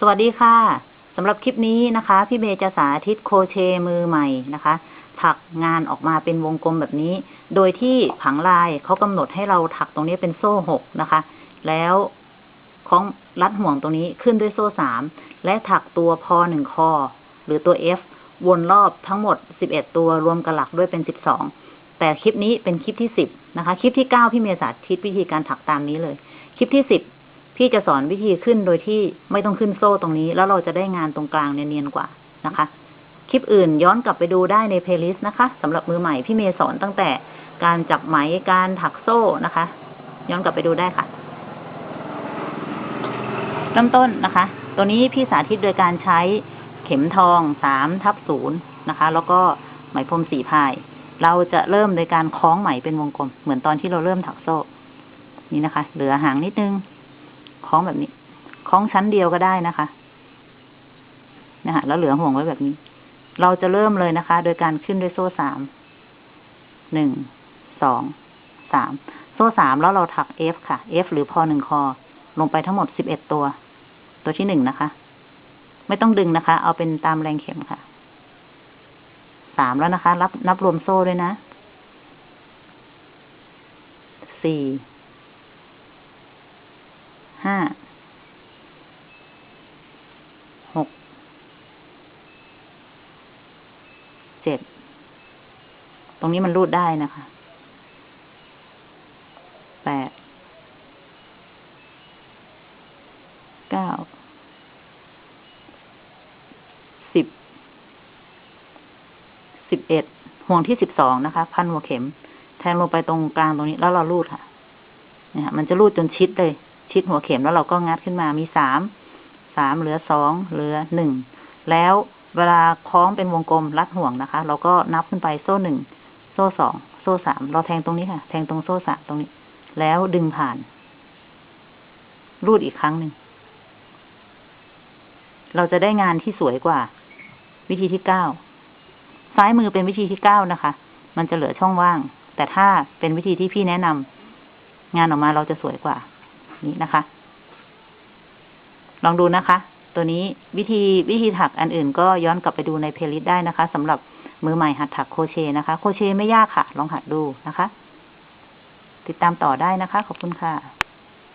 สวัสดีค่ะสำหรับคลิปนี้นะคะ พี่เมย์จะสาธิตโครเชมือใหม่นะคะ ถักงานออกมาเป็นวงกลมแบบนี้ โดยที่ผังลายเขากำหนดให้เราถักตรงนี้เป็นโซ่หกนะคะ แล้วคล้องรัดห่วงตรงนี้ขึ้นด้วยโซ่สามและถักตัวพอหนึ่งคอ หรือตัว F วนรอบทั้งหมดสิบเอ็ดตัวรวมกระหลักด้วยเป็นสิบสองแต่คลิปนี้เป็นคลิปที่สิบนะคะ คลิปที่เก้าพี่เมย์สาธิตวิธีการถักตามนี้เลย คลิปที่สิบ พี่จะสอนวิธีขึ้นโดยที่ไม่ต้องขึ้นโซ่ตรงนี้ แล้วเราจะได้งานตรงกลางเนียนๆกว่านะคะ คลิปอื่นย้อนกลับไปดูได้ในเพลย์ลิสต์นะคะสำหรับมือใหม่พี่เมย์สอนตั้งแต่การจับไหมการถักโซ่นะคะ ย้อนกลับไปดูได้ค่ะเริ่มต้นนะคะ ตัวนี้พี่สาธิตโดยการใช้เข็มทองสามทับศูนย์นะคะ แล้วก็ไหมพรมสี่พาย เราจะเริ่มโดยการคล้องไหมเป็นวงกลม เหมือนตอนที่เราเริ่มถักโซ่ นี่นะคะ เหลือหางนิดนึง คล้องแบบนี้คล้องชั้นเดียวก็ได้นะคะนะคะแล้วเหลือห่วงไว้แบบนี้ เราจะเริ่มเลยนะคะ โดยการขึ้นด้วยโซ่สาม หนึ่ง สอง สาม โซ่สามแล้วเราถัก F ค่ะ F หรือพอหนึ่งคอ ลงไปทั้งหมดสิบเอ็ดตัว ตัวที่หนึ่งนะคะ ไม่ต้องดึงนะคะ เอาเป็นตามแรงเข็มค่ะ สามแล้วนะคะ รับนับรวมโซ่ด้วยนะ สี่ ห้า หก เจ็ด ตรงนี้มันรูดได้นะคะ แปด เก้า สิบ สิบเอ็ด ห่วงที่สิบสองนะคะ พันหัวเข็ม แทงลงไปตรงกลางตรงนี้ แล้วเรารูดค่ะเนี่ยค่ะมันจะรูดจนชิดเลย ชิดหัวเข็มแล้วเราก็งัดขึ้นมามีสามสามเหลือสองเหลือหนึ่งแล้วเวลาคล้องเป็นวงกลมรัดห่วงนะคะ เราก็นับขึ้นไปโซ่หนึ่งโซ่สองโซ่สามเราแทงตรงนี้ค่ะ แทงตรงโซ่สามตรงนี้ แล้วดึงผ่าน รูดอีกครั้งหนึ่งเราจะได้งานที่สวยกว่า วิธีที่เก้าซ้ายมือเป็นวิธีที่เก้านะคะ มันจะเหลือช่องว่าง แต่ถ้าเป็นวิธีที่พี่แนะนำงานออกมาเราจะสวยกว่า นี้นะคะ ลองดูนะคะ ตัวนี้วิธีวิธีถักอันอื่นก็ย้อนกลับไปดูในเพลย์ลิสต์ได้นะคะสำหรับมือใหม่หัดถักโครเชต์นะคะ โครเชต์ไม่ยากค่ะ ลองหัดดูนะคะ ติดตามต่อได้นะคะ ขอบคุณค่ะ